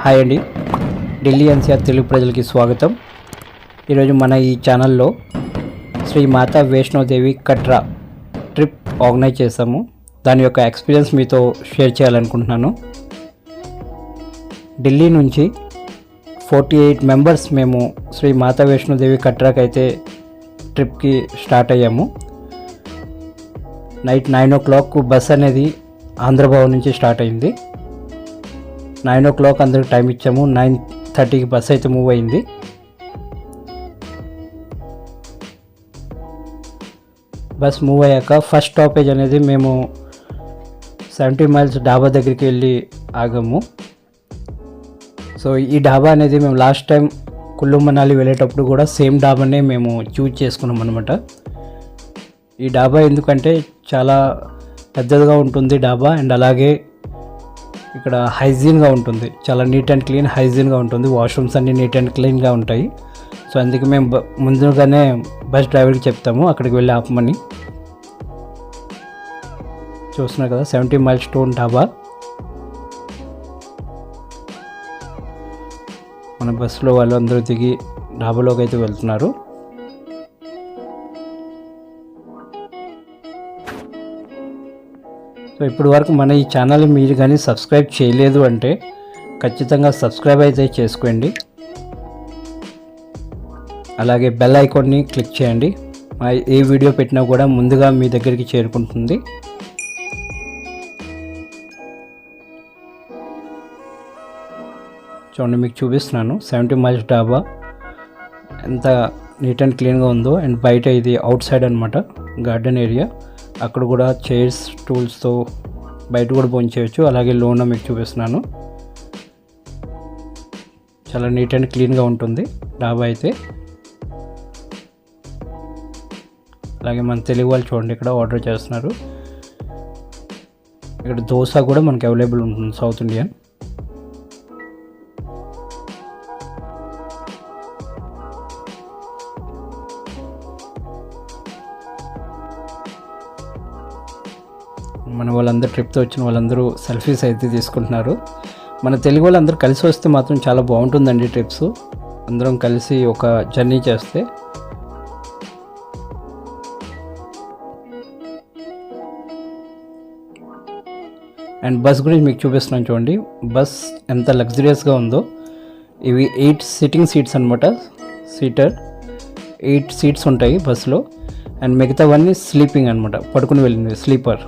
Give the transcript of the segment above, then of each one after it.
Hi అండి. Delhi NCR Telugu ప్రజలకి స్వాగతం. ఈరోజు మన ఈ ఛానల్లో శ్రీ మాతా వైష్ణోదేవి కట్రా ట్రిప్ ఆర్గనైజ్ చేశాము. దాని యొక్క ఎక్స్పీరియన్స్ మీతో షేర్ చేయాలనుకుంటున్నాను. ఢిల్లీ నుంచి ఫోర్టీ ఎయిట్ మెంబర్స్ మేము శ్రీ మాతా వైష్ణోదేవి కట్రాకి అయితే ట్రిప్కి స్టార్ట్ అయ్యాము. Night nine o'clock bus అనేది ఆంధ్రభవన్ నుంచి స్టార్ట్ అయింది. నైన్ ఓ క్లాక్ అందరికి టైం ఇచ్చాము. నైన్ థర్టీకి బస్ అయితే మూవ్ అయింది. బస్ మూవ్ అయ్యాక ఫస్ట్ స్టాపేజ్ అనేది మేము సెవెంటీ మైల్స్ డాబా దగ్గరికి వెళ్ళి ఆగాము. సో ఈ డాబా అనేది మేము లాస్ట్ టైం కుల్లు మనాలి వెళ్ళేటప్పుడు కూడా సేమ్ డాబానే మేము చూజ్ చేసుకున్నాం అనమాట ఈ డాబా ఎందుకంటే చాలా పెద్దదిగా ఉంటుంది డాబా అండ్ అలాగే ఇక్కడ హైజీన్గా ఉంటుంది. చాలా నీట్ అండ్ క్లీన్ హైజీన్గా ఉంటుంది. వాష్రూమ్స్ అన్నీ నీట్ అండ్ క్లీన్గా ఉంటాయి. సో అందుకే మేము బ- ముందుగానే బస్ డ్రైవర్కి చెప్తాము. అక్కడికి వెళ్ళి ఆపమని. చూస్తున్నారు కదా సెవెంటీ మైల్ స్టోన్ డాబా. మన బస్సులో వాళ్ళు అందరూ దిగి డాబాలోకి అయితే వెళ్తున్నారు. సో ఇప్పటి వరకు మన ఈ ఛానల్ మీరు కానీ సబ్స్క్రైబ్ చేయలేదు అంటే ఖచ్చితంగా సబ్స్క్రైబ్ అయితే చేసుకోండి. అలాగే బెల్ ఐకాన్ని క్లిక్ చేయండి. మా ఏ వీడియో పెట్టినా కూడా ముందుగా మీ దగ్గరికి చేరుకుంటుంది. చూడండి మీకు చూపిస్తున్నాను. సెవెంటీ మైల్స్ డాబా. ఎంత నీట్ అండ్ క్లీన్గా ఉందో. అండ్ బయట ఇది అవుట్ సైడ్ అనమాట గార్డెన్ ఏరియా. అక్కడ కూడా చైర్స్ టూల్స్తో బయట కూడా భోజనం అలాగే లోన మీకు చూపిస్తున్నాను. చాలా నీట్ అండ్ క్లీన్గా ఉంటుంది డాబా అయితే. అలాగే మన తెలుగు వాళ్ళు చూడండి ఇక్కడ ఆర్డర్ చేస్తున్నారు. ఇక్కడ దోశ కూడా మనకి అవైలబుల్ ఉంటుంది సౌత్ ఇండియన్. వాళ్ళందరూ ట్రిప్తో వచ్చిన వాళ్ళందరూ సెల్ఫీస్ అయితే తీసుకుంటున్నారు. మన తెలుగు వాళ్ళందరూ కలిసి వస్తే మాత్రం చాలా బాగుంటుందండి ట్రిప్స్ అందరం కలిసి ఒక జర్నీ చేస్తే. అండ్ బస్ గురించి మీకు చూపిస్తున్నాను చూడండి. బస్ ఎంత లగ్జరియస్గా ఉందో. ఇవి ఎయిట్ సిట్టింగ్ సీట్స్ అనమాట సీటర్ ఎయిట్ సీట్స్ ఉంటాయి బస్సులో అండ్ మిగతావన్నీ స్లీపింగ్ అనమాట పడుకుని వెళ్ళినవి స్లీపర్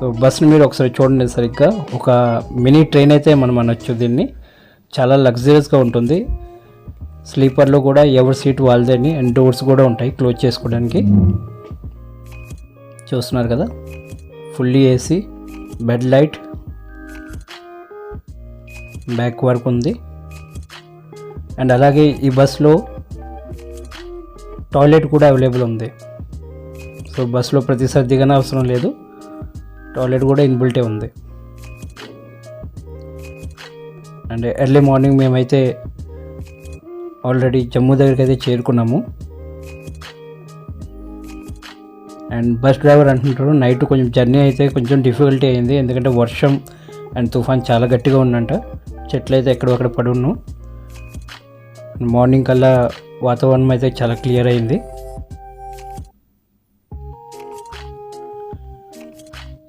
సో బస్ని మీరు ఒకసారి చూడండి సరిగ్గా. ఒక మినీ ట్రైన్ అయితే మనం అనొచ్చు దీన్ని. చాలా లగ్జరియస్గా ఉంటుంది. స్లీపర్లో కూడా ఎవరి సీట్ వాళ్ళదని అండ్ డోర్స్ కూడా ఉంటాయి క్లోజ్ చేసుకోవడానికి. చూస్తున్నారు కదా? Fully AC bed light back work ఉంది. అండ్ అలాగే ఈ బస్లో టాయిలెట్ కూడా అవైలబుల్ ఉంది. సో బస్సులో ప్రతిసారి దిగన అవసరం లేదు. టాయిలెట్ కూడా ఇన్బిల్టే ఉంది. అండ్ ఎర్లీ మార్నింగ్ మేమైతే ఆల్రెడీ జమ్మూ దగ్గరికి అయితే చేరుకున్నాము. అండ్ బస్ డ్రైవర్ అంటుంటారు నైట్ కొంచెం జర్నీ అయితే కొంచెం డిఫికల్టీ అయింది ఎందుకంటే వర్షం అండ్ తుఫాన్ చాలా గట్టిగా ఉందంట. చెట్లు అయితే ఎక్కడొక్కడ పడున్నాం మార్నింగ్ కల్లా వాతావరణం అయితే చాలా క్లియర్ అయింది.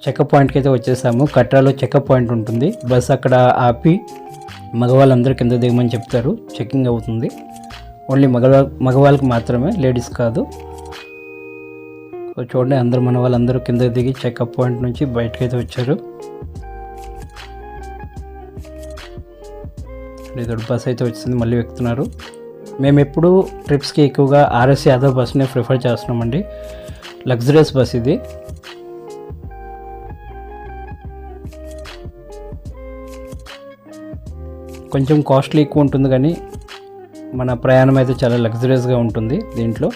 చెకప్ పాయింట్కి అయితే వచ్చేసాము. కట్రాలో చెకప్ పాయింట్ ఉంటుంది. బస్ అక్కడ ఆపి మగవాళ్ళందరూ కింద దిగమని చెప్తారు. చెకింగ్ అవుతుంది. ఓన్లీ మగవా మగవాళ్ళకి మాత్రమే లేడీస్ కాదు. చూడండి అందరూ మన వాళ్ళందరూ కింద దిగి చెకప్ పాయింట్ నుంచి బయటకు అయితే వచ్చారు. ఇది బస్ అయితే వచ్చింది మళ్ళీ ఎక్కుతున్నారు. మేము ఎప్పుడు ట్రిప్స్కి ఎక్కువగా ఆర్ఎస్ యాదవ్ బస్నే ప్రిఫర్ చేస్తున్నామండి. లగ్జరియస్ బస్ ఇది. కొంచెం కాస్ట్లీ ఎక్కువ ఉంటుంది కానీ మన ప్రయాణం అయితే చాలా లగ్జరియస్గా ఉంటుంది దీంట్లో.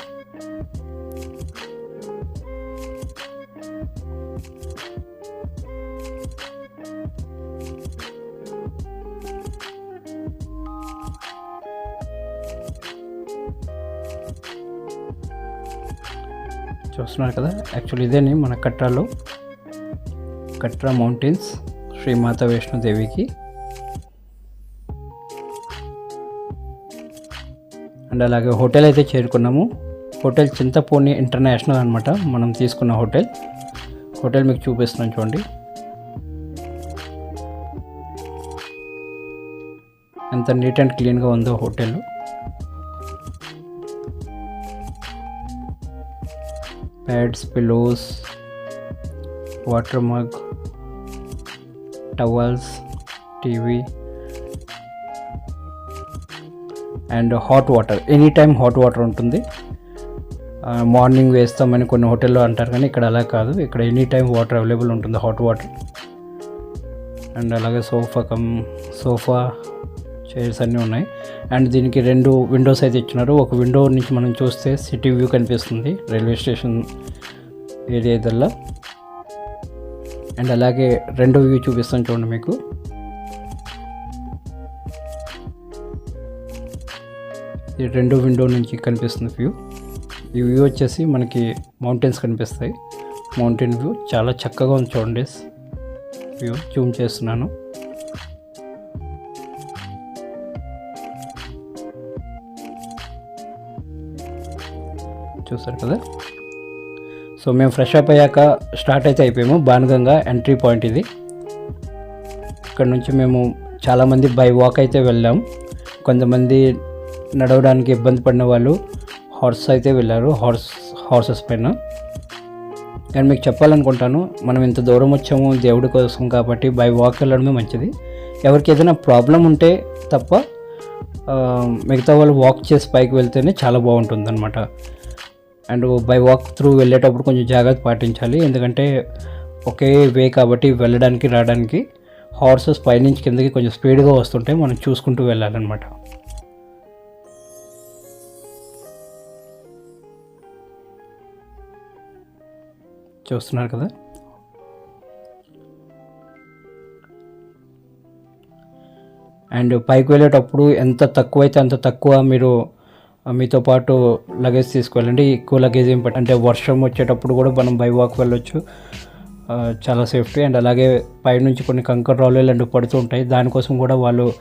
చూస్తున్నారు కదా? యాక్చువల్లీ ఇదేని మన కట్రాలో. కట్రా మౌంటైన్స్ శ్రీ మాతా వైష్ణోదేవికి. అండ్ అలాగే హోటల్ అయితే చేరుకున్నాము. హోటల్ చింతపూర్ణి ఇంటర్నేషనల్ అనమాట మనం తీసుకున్న హోటల్. హోటల్ మీకు చూపిస్తున్నాను చూడండి. ఎంత నీట్ అండ్ క్లీన్గా ఉందో hotel. Pads pillows water mug towels TV and hot water any time hot water ఉంటుంది. మార్నింగ్ వేస్తామని కొన్ని హోటల్లో అంటారు కానీ ఇక్కడ అలా కాదు. ఇక్కడ ఎనీ టైం వాటర్ అవైలబుల్ ఉంటుంది హాట్ వాటర్. అండ్ అలాగే సోఫా కమ్ సోఫా చైర్స్ అన్నీ ఉన్నాయి. అండ్ దీనికి రెండు విండోస్ అయితే ఇచ్చినారు. ఒక విండో నుంచి మనం చూస్తే సిటీ వ్యూ కనిపిస్తుంది రైల్వే స్టేషన్ ఏరియా ఇదల్లా. అండ్ అలాగే రెండో వ్యూ చూపిస్తాను చూడండి మీకు. ఈ రెండో విండో నుంచి కనిపిస్తుంది వ్యూ. ఈ వ్యూ వచ్చేసి మనకి మౌంటైన్స్ కనిపిస్తాయి. మౌంటైన్ వ్యూ చాలా చక్కగా ఉంది చూడండి. వ్యూ జూమ్ చేస్తున్నాను. చూసారు కదా? సో మేము ఫ్రెష్ అప్ అయ్యాక స్టార్ట్ అయితే అయిపోయాము. బానుగంగా ఎంట్రీ పాయింట్ ఇది. ఇక్కడ నుంచి మేము చాలామంది బై వాక్ అయితే వెళ్ళాం. కొంతమంది నడవడానికి ఇబ్బంది పడిన వాళ్ళు హార్స్ అయితే వెళ్ళారు. హార్స్ హార్సెస్ పైన. నేను మీకు చెప్పాలనుకుంటాను మనం ఇంత దూరం వచ్చాము దేవుడి కోసం కాబట్టి బై వాక్ వెళ్ళడమే మంచిది. ఎవరికి ఏదైనా ప్రాబ్లం ఉంటే తప్ప మిగతా వాళ్ళు వాక్ చేసి పైకి వెళ్తేనే చాలా బాగుంటుంది అనమాట అండ్ బై వాక్ త్రూ వెళ్ళేటప్పుడు కొంచెం జాగ్రత్త పాటించాలి. ఎందుకంటే ఒకే వే కాబట్టి వెళ్ళడానికి రావడానికి హార్సెస్ పైనుంచి కిందకి కొంచెం స్పీడ్గా వస్తుంటే మనం చూసుకుంటూ వెళ్ళాలన్నమాట. చూస్తున్నారు కదా. అండ్ పైకి వెళ్ళేటప్పుడు ఎంత తక్కువ అయితే అంత తక్కువ మీరు మీతో పాటు లగేజ్ తీసుకువెళ్ళండి. ఎక్కువ లగేజ్ ఏం పట్ట అంటే వర్షం వచ్చేటప్పుడు కూడా మనం బై వాక్ వెళ్ళొచ్చు. చాలా సేఫ్టీ అండ్ అలాగే పైనుంచి కొన్ని కంకర్ రాళ్ళు ఇలాంటివి పడుతూ ఉంటాయి. దానికోసం కూడా వాళ్ళు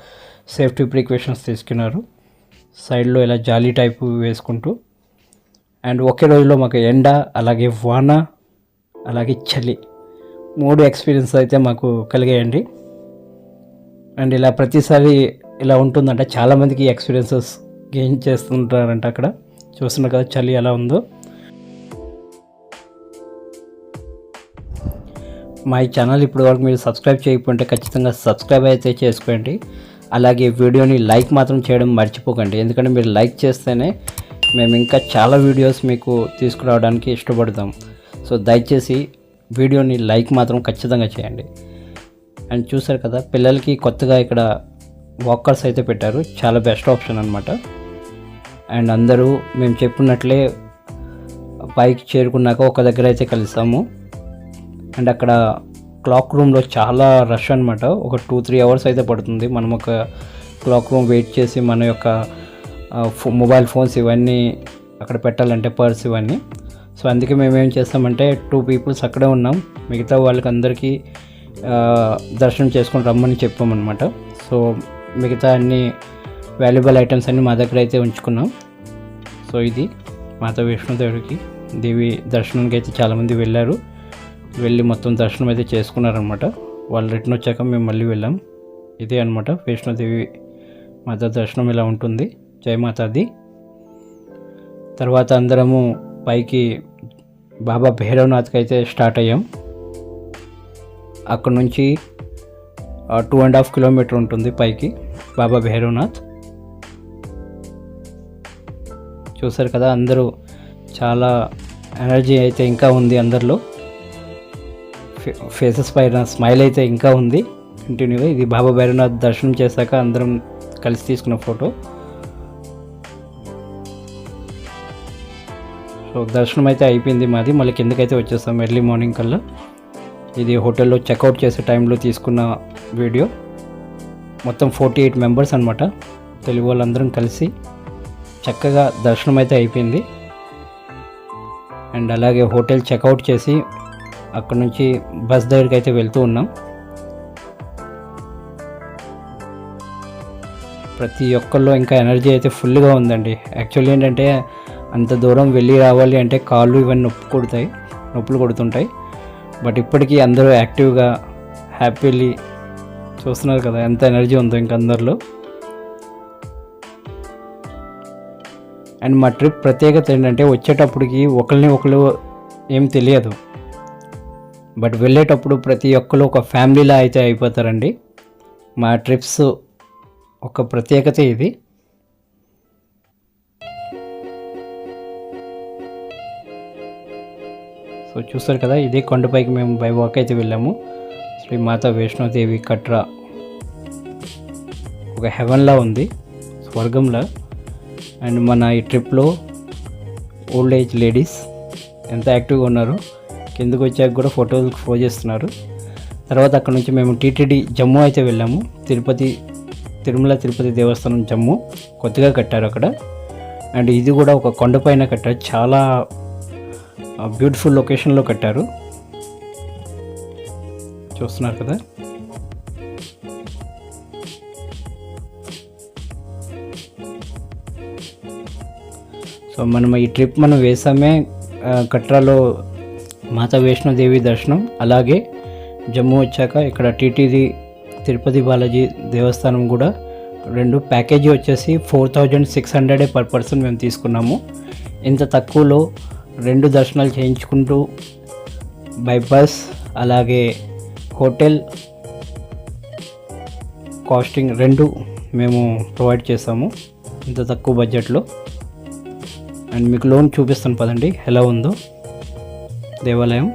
సేఫ్టీ ప్రికాషన్స్ తీసుకున్నారు. సైడ్లో ఇలా జాలీ టైప్ వేసుకుంటూ. అండ్ ఒకే రోజులో మాకు ఎండ అలాగే వాన అలాగే చలి. మూడు ఎక్స్పీరియన్స్ అయితే మాకు కలిగాయండి. అండ్ ఇలా ప్రతిసారి ఇలా ఉంటుందంట. చాలామందికి ఎక్స్పీరియన్సెస్ గెయిన్ చేస్తుంటారంట అక్కడ. చూస్తున్నారు కదా చలి ఎలా ఉందో. మా ఈ ఛానల్ ఇప్పుడు వరకు మీరు సబ్స్క్రైబ్ చేయకుంటే ఖచ్చితంగా సబ్స్క్రైబ్ అయితే చేసుకోండి. అలాగే వీడియోని లైక్ మాత్రం చేయడం మర్చిపోకండి. ఎందుకంటే మీరు లైక్ చేస్తేనే మేము ఇంకా చాలా వీడియోస్ మీకు తీసుకురావడానికి ఇష్టపడతాం. సో దయచేసి వీడియోని లైక్ మాత్రం ఖచ్చితంగా చేయండి. అండ్ చూసారు కదా పిల్లలకి కొత్తగా ఇక్కడ వాకర్స్ అయితే పెట్టారు. చాలా బెస్ట్ ఆప్షన్ అనమాట అండ్ అందరూ మేము చెప్పినట్లే పైకి చేరుకున్నాక ఒక దగ్గర అయితే కలిసాము. అండ్ అక్కడ క్లాక్ రూమ్లో చాలా రష్ అనమాట ఒక టూ త్రీ అవర్స్ అయితే పడుతుంది. మనం ఒక క్లాక్ రూమ్ వెయిట్ చేసి మన యొక్క మొబైల్ ఫోన్స్ ఇవన్నీ అక్కడ పెట్టాలంటే పర్స్ ఇవన్నీ. సో అందుకే మేము ఏం చేస్తామంటే టూ పీపుల్స్ అక్కడే ఉన్నాం. మిగతా వాళ్ళకి అందరికీ దర్శనం చేసుకొని రమ్మని చెప్పామన్నమాట. సో మిగతా అన్ని వాల్యుబుల్ ఐటమ్స్ అన్నీ మా దగ్గర అయితే ఉంచుకున్నాం. సో ఇది మాతా విష్ణుదేవుడికి దేవి దర్శనానికి అయితే చాలామంది వెళ్ళారు. వెళ్ళి మొత్తం దర్శనం అయితే చేసుకున్నారనమాట వాళ్ళు రిటర్న్ వచ్చాక మేము మళ్ళీ వెళ్ళాం. ఇదే అనమాట వైష్ణోదేవి మాత దర్శనం ఇలా ఉంటుంది. జయమాతాది తర్వాత అందరము పైకి బాబా భైరవనాథ్కి అయితే స్టార్ట్ అయ్యాం. అక్కడ నుంచి టూ అండ్ హాఫ్ కిలోమీటర్ ఉంటుంది పైకి బాబా భైరవనాథ్. చూసారు కదా అందరూ చాలా ఎనర్జీ అయితే ఇంకా ఉంది అందరిలో. ఫే- ఫేసెస్ పైన స్మైల్ అయితే ఇంకా ఉంది. కంటిన్యూగా ఇది బాబా భైరవనాథ్ దర్శనం చేశాక అందరం కలిసి తీసుకున్న ఫోటో. సో దర్శనం అయితే అయిపోయింది మాది. మళ్ళీ కిందకైతే వచ్చేస్తాం ఎర్లీ మార్నింగ్ కల్లా. ఇది హోటల్లో చెక్అవుట్ చేసే టైంలో తీసుకున్న వీడియో. మొత్తం ఫార్టీ ఎయిట్ మెంబర్స్ అనమాట తెలుగు వాళ్ళందరం కలిసి చక్కగా దర్శనం అయితే అయిపోయింది. అండ్ అలాగే హోటల్ చెక్అవుట్ చేసి అక్కడ నుంచి బస్ దగ్గరికి అయితే వెళ్తూ ఉన్నాం. ప్రతి ఒక్కళ్ళు ఇంకా ఎనర్జీ అయితే ఫుల్గా ఉందండి. యాక్చువల్లీ ఏంటంటే అంత దూరం వెళ్ళి రావాలి అంటే కాళ్ళు ఇవన్నీ నొప్పి కొడతాయి నొప్పులు కొడుతుంటాయి. బట్ ఇప్పటికీ అందరూ యాక్టివ్గా హ్యాపీలీ చూస్తున్నారు కదా ఎంత ఎనర్జీ ఉందో ఇంక అందరిలో. అండ్ మా ట్రిప్ ప్రత్యేకత ఏంటంటే వచ్చేటప్పటికి ఒకరిని ఒకరు ఏం తెలియదు. బట్ వెళ్ళేటప్పుడు ప్రతి ఒక్కరు ఒక ఫ్యామిలీలా అయితే అయిపోతారండి. మా ట్రిప్స్ ఒక ప్రత్యేకత ఇది. సో చూస్తారు కదా ఇదే కొండపైకి మేము బై వాక్ అయితే వెళ్ళాము. శ్రీ మాతా వైష్ణోదేవి కట్రా ఒక హెవెన్లా ఉంది స్వర్గంలా. అండ్ మన ఈ ట్రిప్లో ఓల్డ్ ఏజ్ లేడీస్ ఎంత యాక్టివ్గా ఉన్నారో కిందకు వచ్చాక కూడా ఫోటోలు ఫో చేస్తున్నారు. తర్వాత అక్కడ నుంచి మేము టీటీడీ జమ్మూ అయితే వెళ్ళాము. తిరుపతి తిరుమల తిరుపతి దేవస్థానం జమ్మూ కొత్తగా కట్టారు అక్కడ. అండ్ ఇది కూడా ఒక కొండపైన కట్టారు. చాలా బ్యూటిఫుల్ లొకేషన్లో కట్టారు. చూస్తున్నారు కదా? సో మనం ఈ ట్రిప్ మనం వేసామే కట్రాలో మాతా వైష్ణోదేవి దర్శనం అలాగే జమ్మూ వచ్చాక ఇక్కడ టీటీడీ తిరుపతి బాలాజీ దేవస్థానం కూడా రెండు ప్యాకేజీ వచ్చేసి four thousand six hundred per person మేము తీసుకున్నాము. ఇంత తక్కువలో రెండు దర్శనాలు చేయించుకుంటూ బై బస్ అలాగే హోటల్ కాస్టింగ్ రెండు మేము ప్రొవైడ్ చేసాము ఇంత తక్కువ బడ్జెట్లో. అండ్ మీకు లోన్ చూపిస్తాను పదండి ఎలా ఉందో. దేవాలయం.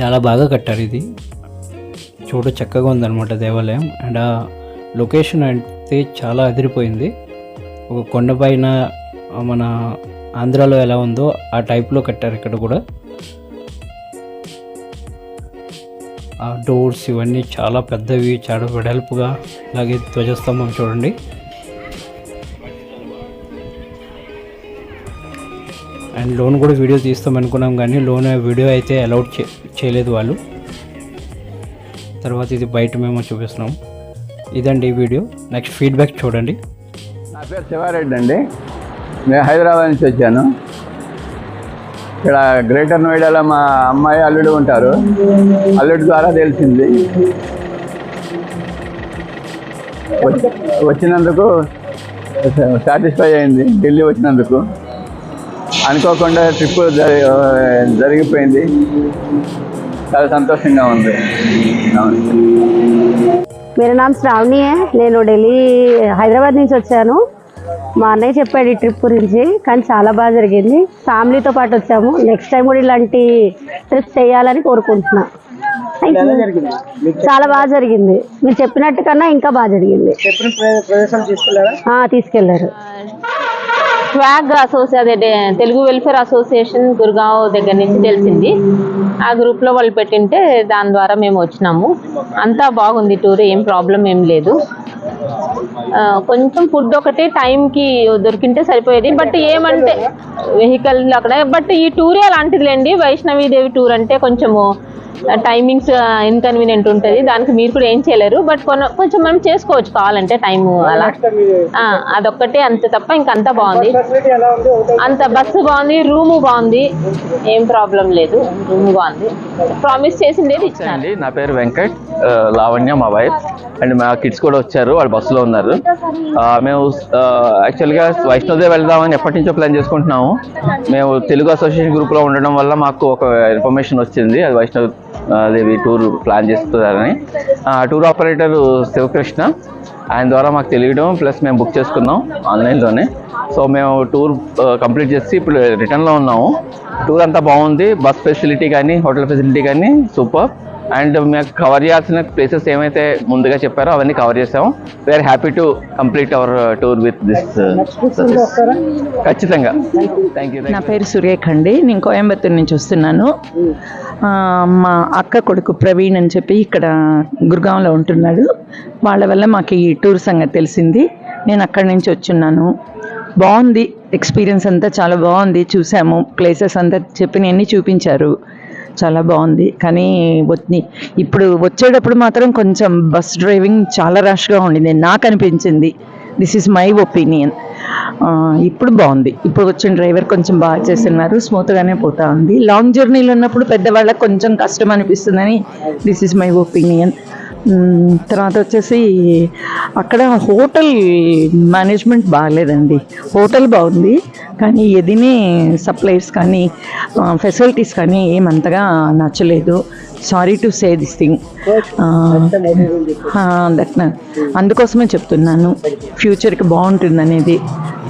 చాలా బాగా కట్టారు ఇది. చూడ చక్కగా ఉందన్నమాట దేవాలయం. అండ్ ఆ లొకేషన్ అయితే చాలా అదిరిపోయింది. ఒక కొండపైన మన ఆంధ్రాలో ఎలా ఉందో ఆ టైప్లో కట్టారు ఇక్కడ కూడా. ఆ డోర్స్ ఇవన్నీ చాలా పెద్దవి చాలా వెడల్పుగా అలాగే ధ్వజస్తంభం చూడండి. అండ్ లోన్ కూడా వీడియో తీస్తాం అనుకున్నాం కానీ లోన్ వీడియో అయితే అలౌడ్ చే చేయలేదు వాళ్ళు. తర్వాత ఇది బయట మేము చూపిస్తున్నాం. ఇదండి ఈ వీడియో. నెక్స్ట్ ఫీడ్బ్యాక్ చూడండి. నా పేరు శివారెడ్డి అండి. నేను హైదరాబాద్ నుంచి వచ్చాను. ఇక్కడ గ్రేటర్ నోయిడాలో మా అమ్మాయి అల్లుడు ఉంటారు. అల్లుడి ద్వారా తెలిసింది. వచ్చినందుకు సాటిస్ఫై అయింది. ఢిల్లీ వచ్చినందుకు. అనుకోకుండా ట్రిప్ జరి జరిగిపోయింది. చాలా సంతోషంగా ఉంది. మీరు నామ్ శ్రావణి నేను ఢిల్లీ హైదరాబాద్ నుంచి వచ్చాను. మా అన్నయ్య చెప్పాడు ఈ ట్రిప్ గురించి కానీ చాలా బాగా జరిగింది. ఫ్యామిలీతో పాటు వచ్చాము. నెక్స్ట్ టైం కూడా ఇలాంటి ట్రిప్ చేయాలని కోరుకుంటున్నా. చాలా బాగా జరిగింది. మీరు చెప్పినట్టు కన్నా ఇంకా బాగా జరిగింది. తీసుకెళ్ళారు? స్వాగ్ అసోసియే అదే తెలుగు వెల్ఫేర్ అసోసియేషన్ గురుగావ్ దగ్గర నుంచి తెలిసింది. ఆ గ్రూప్లో వాళ్ళు పెట్టింటే దాని ద్వారా మేము వచ్చినాము. అంతా బాగుంది టూర్ ఏం ప్రాబ్లం ఏం లేదు. కొంచెం ఫుడ్ ఒకటి టైంకి దొరికింటే సరిపోయేది. బట్ ఏమంటే వెహికల్ అక్కడ బట్ ఈ టూరే అలాంటిదిలేండి. వైష్ణవీదేవి టూర్ అంటే కొంచెము టైమింగ్స్ ఇన్కన్వీనియంట్ ఉంటుంది. దానికి మీరు కూడా ఏం చేయలేరు. బట్ కొంచెం మనం చేసుకోవచ్చు కావాలంటే టైము అలా. అదొక్కటే అంతే తప్ప ఇంకంతా బాగుంది. అంత బస్సు బాగుంది రూము బాగుంది. ఏం ప్రాబ్లం లేదు. రూమ్ బాగుంది. ప్రామిస్ అండి నా పేరు వెంకట్ లావణ్య మా వైఫ్ అండ్ మా కిడ్స్ కూడా వచ్చారు. వాళ్ళు బస్సులో ఉన్నారు. మేము యాక్చువల్గా వైష్ణోదేవి వెళ్దామని ఎప్పటి నుంచో ప్లాన్ చేసుకుంటున్నాము. మేము తెలుగు అసోసియేషన్ గ్రూప్లో ఉండడం వల్ల మాకు ఒక ఇన్ఫర్మేషన్ వచ్చింది. అది వైష్ణవ్ అదేవి టూర్ ప్లాన్ చేస్తున్నారని. ఆ టూర్ ఆపరేటర్ శివకృష్ణ. ఆయన ద్వారా మాకు తెలియడం ప్లస్ మేము బుక్ చేసుకున్నాం ఆన్లైన్లోనే. సో మేము టూర్ కంప్లీట్ చేసి ఇప్పుడు రిటర్న్లో ఉన్నాము. టూర్ అంతా బాగుంది. బస్ ఫెసిలిటీ కానీ హోటల్ ఫెసిలిటీ కానీ సూపర్. అండ్ మేము కవర్ చేయాల్సిన ప్లేసెస్ ఏమైతే ముందుగా చెప్పారో అవన్నీ కవర్ చేసాము we're happy to complete our tour with this ఖచ్చితంగా. థ్యాంక్ యూ నా పేరు సురేఖ అండి నేను కోయంబత్తూరు నుంచి వస్తున్నాను. మా అక్క కొడుకు ప్రవీణ్ అని చెప్పి ఇక్కడ గురుగాంలో ఉంటున్నాడు. వాళ్ళ వల్ల మాకు ఈ టూర్ సంగతి తెలిసింది. నేను అక్కడి నుంచి వచ్చున్నాను. బాగుంది. ఎక్స్పీరియన్స్ అంతా చాలా బాగుంది. చూసాము. ప్లేసెస్ అంతా చెప్పినవన్నీ చూపించారు. చాలా బాగుంది. కానీ ఇప్పుడు వచ్చేటప్పుడు మాత్రం కొంచెం బస్ డ్రైవింగ్ చాలా రష్గా ఉండింది. నాకు అనిపించింది. దిస్ ఈజ్ మై ఒపీనియన్ ఇప్పుడు బాగుంది. ఇప్పుడు వచ్చిన డ్రైవర్ కొంచెం బాగా చేస్తున్నారు. స్మూత్గానే పోతా ఉంది. లాంగ్ జర్నీలో ఉన్నప్పుడు పెద్దవాళ్ళకి కొంచెం కష్టం అనిపిస్తుందని దిస్ ఈజ్ మై ఒపీనియన్ తర్వాత వచ్చేసి అక్కడ హోటల్ మేనేజ్మెంట్ బాగాలేదండి. హోటల్ బాగుంది. కానీ ఎదినే సప్లైస్ కానీ ఫెసిలిటీస్ కానీ ఏమంతగా నచ్చలేదు. Sorry to say this thing. That అందుకోసమే చెప్తున్నాను. ఫ్యూచర్కి బాగుంటుంది అనేది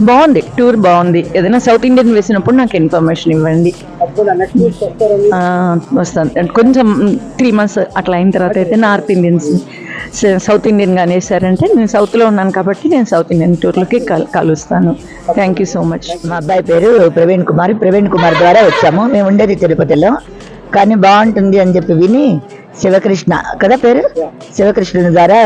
బాగుంది టూర్ బాగుంది. ఏదైనా సౌత్ ఇండియన్ వేసినప్పుడు నాకు ఇన్ఫర్మేషన్ ఇవ్వండి. వస్తాను. కొంచెం త్రీ మంత్స్ అట్లా అయిన తర్వాత అయితే నార్త్ ఇండియన్స్ సౌత్ ఇండియన్ కానీ వేసారంటే నేను సౌత్లో ఉన్నాను కాబట్టి నేను సౌత్ ఇండియన్ టూర్లకి కల్ కలుస్తాను. థ్యాంక్ యూ సో మచ్ మా అబ్బాయి పేరు ప్రవీణ్ కుమార్ ప్రవీణ్ కుమార్ ద్వారా వచ్చాము. మేము ఉండేది తిరుపతిలో. కానీ బాగుంటుంది అని చెప్పి విని శివకృష్ణ కదా పేరు? శివకృష్ణుని ద్వారా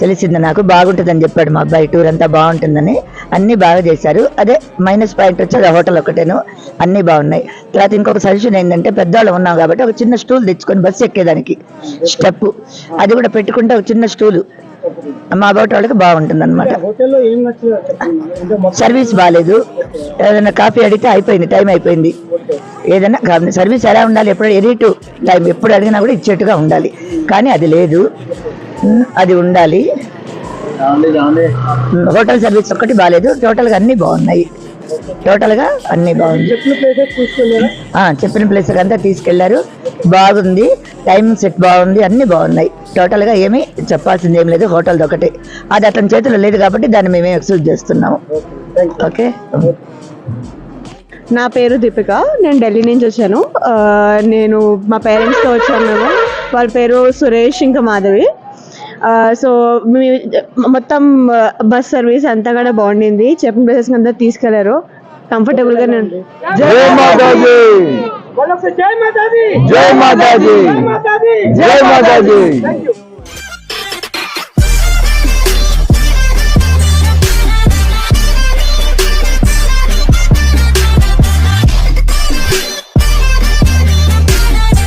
తెలిసింది నాకు బాగుంటుందని చెప్పాడు మా అబ్బాయి టూర్ అంతా బాగుంటుందని. అన్నీ బాగా చేశారు. అదే మైనస్ పాయింట్ వచ్చి హోటల్ ఒకటేను అన్నీ బాగున్నాయి. తర్వాత ఇంకొక సజెషన్ ఏంటంటే పెద్దవాళ్ళు ఉన్నాం కాబట్టి ఒక చిన్న స్టూల్ తెచ్చుకొని బస్సు ఎక్కేదానికి. స్టెప్ అది కూడా పెట్టుకుంటే ఒక చిన్న స్టూలు. మా అబౌట్ వాళ్ళకి బాగుంటుంది అనమాట సర్వీస్ బాగాలేదు ఏదైనా కాఫీ అడిగితే అయిపోయింది టైం అయిపోయింది. ఏదైనా సర్వీస్ ఎలా ఉండాలి ఎప్పుడు ఎనీ టు టైం ఎప్పుడు అడిగినా కూడా ఇచ్చేట్టుగా ఉండాలి. కానీ అది లేదు. అది ఉండాలి. హోటల్ సర్వీస్ ఒక్కటి బాగాలేదు టోటల్గా అన్నీ బాగున్నాయి. టోటల్గా అన్నీ బాగుంది. చెప్పిన ప్లేస్ అంతా తీసుకెళ్ళారు. బాగుంది. టైం సెట్ బాగుంది. అన్ని బాగున్నాయి. టోటల్గా ఏమీ చెప్పాల్సింది ఏం లేదు. హోటల్ ఒకటే. అది అతని చేతిలో లేదు కాబట్టి దాన్ని మేమే ఎక్స్క్యూజ్ చేస్తున్నాము. ఓకే. నా పేరు దీపిక. నేను ఢిల్లీ నుంచి వచ్చాను. నేను మా పేరెంట్స్తో వచ్చాను మేము. వాళ్ళ పేరు సురేష్ ఇంకా మాధవి. సో మీ మొత్తం బస్ సర్వీస్ అంతా కూడా బాగుండింది. చెప్పిన ప్లేసెస్ అంతా తీసుకెళ్ళారు. కంఫర్టబుల్గా నేను జై మాతాజీ! జై మాతాజీ! జై మాతాజీ!